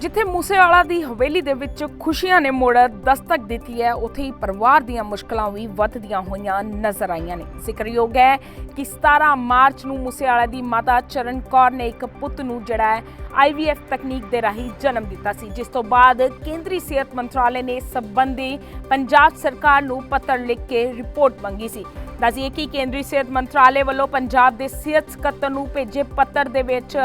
ਜਿੱਥੇ ਮੂਸੇਵਾਲਾ ਦੀ ਹਵੇਲੀ ਦੇ ਵਿੱਚ ਖੁਸ਼ੀਆਂ ਨੇ ਮੋੜ ਦਸਤਕ ਦਿੱਤੀ ਹੈ, ਉੱਥੇ ਹੀ ਪਰਿਵਾਰ ਦੀਆਂ ਮੁਸ਼ਕਲਾਂ ਵੀ ਵੱਧਦੀਆਂ ਹੋਈਆਂ ਨਜ਼ਰ ਆਈਆਂ ਨੇ। ਜ਼ਿਕਰਯੋਗ ਹੈ ਕਿ 17 ਮਾਰਚ ਨੂੰ ਮੂਸੇਵਾਲਾ ਦੀ ਮਾਤਾ ਚਰਨ ਕੌਰ ਨੇ ਇੱਕ ਪੁੱਤ ਨੂੰ ਜਿਹੜਾ ਹੈ ਆਈਵੀਐਫ ਤਕਨੀਕ ਦੇ ਰਾਹੀਂ ਜਨਮ ਦਿੱਤਾ ਸੀ, ਜਿਸ ਤੋਂ ਬਾਅਦ ਕੇਂਦਰੀ ਸਿਹਤ ਮੰਤਰਾਲੇ ਨੇ ਸਬੰਧੀ ਪੰਜਾਬ ਸਰਕਾਰ ਨੂੰ ਪੱਤਰ ਲਿਖ ਕੇ ਰਿਪੋਰਟ ਮੰਗੀ ਸੀ। ਦੱਸੀਏ ਕਿ ਕੇਂਦਰੀ ਸਿਹਤ ਮੰਤਰਾਲੇ ਵੱਲੋਂ ਪੰਜਾਬ ਦੇ ਸਿਹਤ ਸਕੱਤਰ ਨੂੰ ਭੇਜੇ ਪੱਤਰ ਦੇ ਵਿੱਚ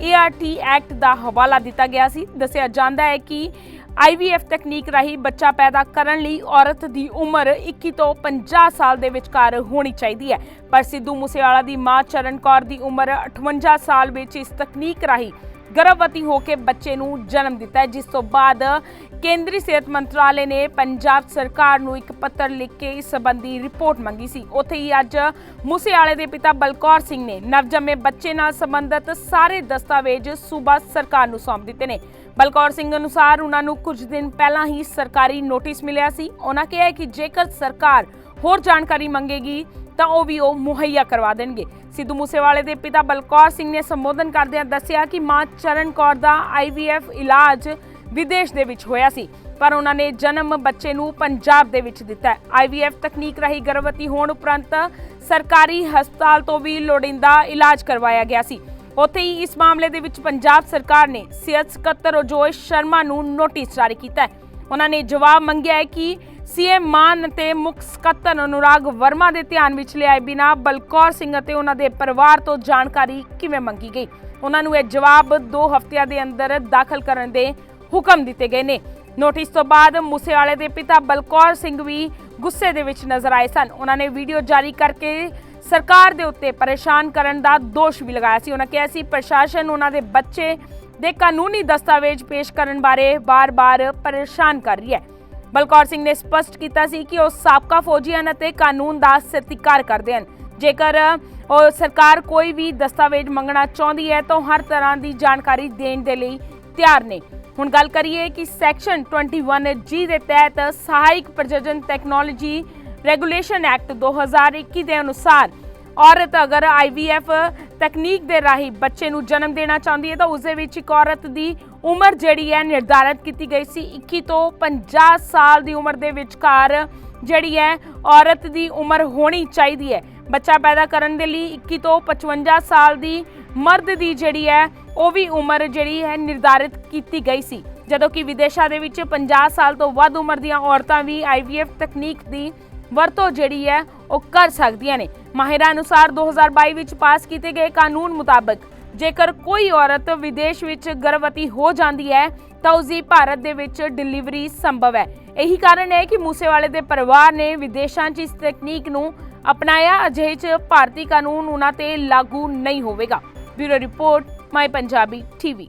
ਏਆਰਟੀ ਐਕਟ ਦਾ ਹਵਾਲਾ ਦਿੱਤਾ ਗਿਆ ਸੀ। ਦੱਸਿਆ ਜਾਂਦਾ ਹੈ ਕਿ ਆਈਵੀਐਫ ਤਕਨੀਕ ਰਾਹੀਂ ਬੱਚਾ ਪੈਦਾ ਕਰਨ ਲਈ ਔਰਤ ਦੀ ਉਮਰ 21 ਤੋਂ 50 ਸਾਲ ਦੇ ਵਿਚਕਾਰ ਹੋਣੀ ਚਾਹੀਦੀ ਹੈ। ਪਰ ਸਿੱਧੂ ਮੂਸੇਵਾਲਾ ਦੀ ਮਾਂ ਚਰਨ ਕੌਰ ਦੀ ਉਮਰ 58 ਸਾਲ ਵਿੱਚ ਇਸ ਤਕਨੀਕ ਰਾਹੀਂ ਗਰਭਵਤੀ ਹੋ ਕੇ ਬੱਚੇ ਨੂੰ ਜਨਮ ਦਿੱਤਾ ਹੈ। ਜਿਸ ਤੋਂ ਬਾਅਦ ਕੇਂਦਰੀ ਸਿਹਤ ਮੰਤਰਾਲੇ ਨੇ ਪੰਜਾਬ ਸਰਕਾਰ ਨੂੰ ਇੱਕ ਪੱਤਰ ਲਿਖ ਕੇ ਇਸ ਸੰਬੰਧੀ ਰਿਪੋਰਟ ਮੰਗੀ ਸੀ। ਉੱਥੇ ਹੀ ਅੱਜ ਮੂਸੇਵਾਲੇ ਦੇ ਪਿਤਾ ਬਲਕੌਰ ਸਿੰਘ ਨੇ ਨਵਜੰਮੇ ਬੱਚੇ ਨਾਲ ਸੰਬੰਧਿਤ ਸਾਰੇ ਦਸਤਾਵੇਜ਼ ਸੂਬਾ ਸਰਕਾਰ ਨੂੰ ਸੌਂਪ ਦਿੱਤੇ ਨੇ। ਬਲਕੌਰ ਸਿੰਘ ਅਨੁਸਾਰ ਉਹਨਾਂ ਨੂੰ ਕੁਝ ਦਿਨ ਪਹਿਲਾਂ ਹੀ ਸਰਕਾਰੀ ਨੋਟਿਸ ਮਿਲਿਆ ਸੀ। ਉਹਨਾਂ ਕਿਹਾ ਕਿ ਜੇਕਰ ਸਰਕਾਰ ਹੋਰ ਜਾਣਕਾਰੀ ਮੰਗੇਗੀ ਤਾਂ ਉਹ ਵੀ ਉਹ ਮੁਹੱਈਆ ਕਰਵਾ ਦੇਣਗੇ। ਸਿੱਧੂ ਮੂਸੇਵਾਲੇ ਦੇ ਪਿਤਾ ਬਲਕੌਰ ਸਿੰਘ ਨੇ ਸੰਬੋਧਨ ਕਰਦਿਆਂ ਦੱਸਿਆ ਕਿ ਮਾਂ ਚਰਨ ਕੌਰ ਦਾ ਆਈਵੀਐਫ ਇਲਾਜ ਵਿਦੇਸ਼ ਦੇ ਵਿੱਚ ਹੋਇਆ ਸੀ, ਪਰ ਉਹਨਾਂ ਨੇ ਜਨਮ ਬੱਚੇ ਨੂੰ ਪੰਜਾਬ ਦੇ ਵਿੱਚ ਦਿੱਤਾ ਹੈ। ਆਈਵੀਐਫ ਤਕਨੀਕ ਰਾਹੀਂ ਗਰਭਵਤੀ ਹੋਣ ਉਪਰੰਤ ਸਰਕਾਰੀ ਹਸਪਤਾਲ ਤੋਂ ਵੀ ਲੋੜੀਂਦਾ ਇਲਾਜ ਕਰਵਾਇਆ ਗਿਆ ਸੀ। ਉੱਥੇ ਹੀ ਇਸ ਮਾਮਲੇ ਦੇ ਵਿੱਚ ਪੰਜਾਬ ਸਰਕਾਰ ਨੇ ਸਿਹਤ ਸਕੱਤਰ ਅਜੋਏ ਸ਼ਰਮਾ ਨੂੰ ਨੋਟਿਸ ਜਾਰੀ ਕੀਤਾ ਹੈ। ਉਹਨਾਂ ਨੇ ਜਵਾਬ ਮੰਗਿਆ ਹੈ ਕਿ ਸੀਐਮ ਮਾਨ ਅਤੇ ਮੁੱਖ ਸਕੱਤਰ ਅਨੁਰਾਗ ਵਰਮਾ ਦੇ ਧਿਆਨ ਵਿੱਚ ਲਿਆਏ ਬਿਨਾ ਬਲਕੌਰ ਸਿੰਘ ਅਤੇ ਉਹਨਾਂ ਦੇ ਪਰਿਵਾਰ ਤੋਂ ਜਾਣਕਾਰੀ ਕਿਵੇਂ ਮੰਗੀ ਗਈ? ਉਹਨਾਂ ਨੂੰ ਇਹ ਜਵਾਬ 2 ਹਫ਼ਤਿਆਂ ਦੇ ਅੰਦਰ ਦਾਖਲ ਕਰਨ ਦੇ ਹੁਕਮ ਦਿੱਤੇ ਗਏ ਨੇ। ਨੋਟਿਸ ਤੋਂ ਬਾਅਦ ਮੂਸੇਵਾਲੇ ਦੇ ਪਿਤਾ ਬਲਕੌਰ ਸਿੰਘ ਵੀ ਗੁੱਸੇ ਦੇ ਵਿੱਚ ਨਜ਼ਰ ਆਏ ਸਨ। ਉਹਨਾਂ ਨੇ ਵੀਡੀਓ ਜਾਰੀ ਕਰਕੇ ਸਰਕਾਰ ਦੇ ਉੱਤੇ ਪਰੇਸ਼ਾਨ ਕਰਨ ਦਾ ਦੋਸ਼ ਵੀ ਲਗਾਇਆ ਸੀ। ਉਹਨਾਂ ਕਿਹਾ ਸੀ, ਪ੍ਰਸ਼ਾਸਨ, ਉਹਨਾਂ ਦੇ ਬੱਚੇ ਦੇ ਕਾਨੂੰਨੀ ਦਸਤਾਵੇਜ਼ ਪੇਸ਼ ਕਰਨ ਬਾਰੇ ਬਾਰ-ਬਾਰ ਪਰੇਸ਼ਾਨ ਕਰ ਰਹੀ ਹੈ। ਬਲਕੌਰ ਸਿੰਘ ਨੇ ਸਪਸ਼ਟ ਕੀਤਾ ਸੀ ਕਿ ਉਹ ਸਾਬਕਾ ਫੌਜੀਆਂ ਹਨ ਅਤੇ ਕਾਨੂੰਨ ਦਾ ਸਤਿਕਾਰ ਕਰਦੇ ਹਨ। ਜੇਕਰ ਉਹ ਸਰਕਾਰ ਕੋਈ ਵੀ ਦਸਤਾਵੇਜ਼ ਮੰਗਣਾ ਚਾਹੁੰਦੀ ਹੈ, ਤਾਂ ਹਰ ਤਰ੍ਹਾਂ ਦੀ ਜਾਣਕਾਰੀ ਦੇਣ ਦੇ ਲਈ ਤਿਆਰ ਨੇ। ਹੁਣ ਗੱਲ ਕਰੀਏ ਕਿ ਸੈਕਸ਼ਨ 21 ਜੀ ਦੇ ਤਹਿਤ ਸਹਾਇਕ ਪ੍ਰਜਨਨ ਟੈਕਨੋਲੋਜੀ ਰੈਗੂਲੇਸ਼ਨ ਐਕਟ 2021 ਦੇ ਅਨੁਸਾਰ ਔਰਤ ਅਗਰ ਆਈਵੀਐਫ ਤਕਨੀਕ ਦੇ ਰਾਹੀਂ ਬੱਚੇ ਨੂੰ ਜਨਮ ਦੇਣਾ ਚਾਹੁੰਦੀ ਹੈ ਤਾਂ ਉਸ ਦੇ ਵਿੱਚ ਇੱਕ ਔਰਤ ਦੀ ਉਮਰ ਜਿਹੜੀ ਹੈ ਨਿਰਧਾਰਿਤ ਕੀਤੀ ਗਈ ਸੀ। 21 ਤੋਂ 50 ਸਾਲ ਦੀ ਉਮਰ ਦੇ ਵਿਚਕਾਰ ਜਿਹੜੀ ਹੈ ਔਰਤ ਦੀ ਉਮਰ ਹੋਣੀ ਚਾਹੀਦੀ ਹੈ। ਬੱਚਾ ਪੈਦਾ ਕਰਨ ਦੇ ਲਈ 21 ਤੋਂ 55 ਸਾਲ ਦੀ ਮਰਦ ਦੀ ਜਿਹੜੀ ਹੈ ਉਹ ਵੀ ਉਮਰ ਜਿਹੜੀ ਹੈ ਨਿਰਧਾਰਿਤ ਕੀਤੀ ਗਈ ਸੀ। ਜਦੋਂ ਕਿ ਵਿਦੇਸ਼ਾਂ ਦੇ ਵਿੱਚ 50 ਸਾਲ ਤੋਂ ਵੱਧ ਉਮਰ ਦੀਆਂ ਔਰਤਾਂ ਵੀ ਆਈਵੀਐਫ ਤਕਨੀਕ ਦੀ ਵਰਤੋਂ ਜਿਹੜੀ ਹੈ ਉਹ ਕਰ ਸਕਦੀਆਂ ਨੇ। ਮਾਹਿਰਾਂ ਅਨੁਸਾਰ 2022 ਵਿੱਚ ਪਾਸ ਕੀਤੇ ਗਏ ਕਾਨੂੰਨ ਮੁਤਾਬਕ ਜੇਕਰ ਕੋਈ ਔਰਤ ਵਿਦੇਸ਼ ਵਿੱਚ ਗਰਭਵਤੀ ਹੋ ਜਾਂਦੀ ਹੈ, ਤਾਂ ਉਸ ਦੀ ਭਾਰਤ ਦੇ ਵਿੱਚ ਡਿਲੀਵਰੀ ਸੰਭਵ ਹੈ। ਇਹੀ ਕਾਰਨ ਹੈ ਕਿ ਮੂਸੇਵਾਲੇ ਦੇ ਪਰਿਵਾਰ ਨੇ ਵਿਦੇਸ਼ਾਂ 'ਚ ਇਸ ਤਕਨੀਕ ਨੂੰ ਅਪਣਾਇਆ। ਅਜਿਹੇ 'ਚ ਭਾਰਤੀ ਕਾਨੂੰਨ ਉਹਨਾਂ ਤੇ ਲਾਗੂ ਨਹੀਂ ਹੋਵੇਗਾ। Bureau report, my Punjabi, TV.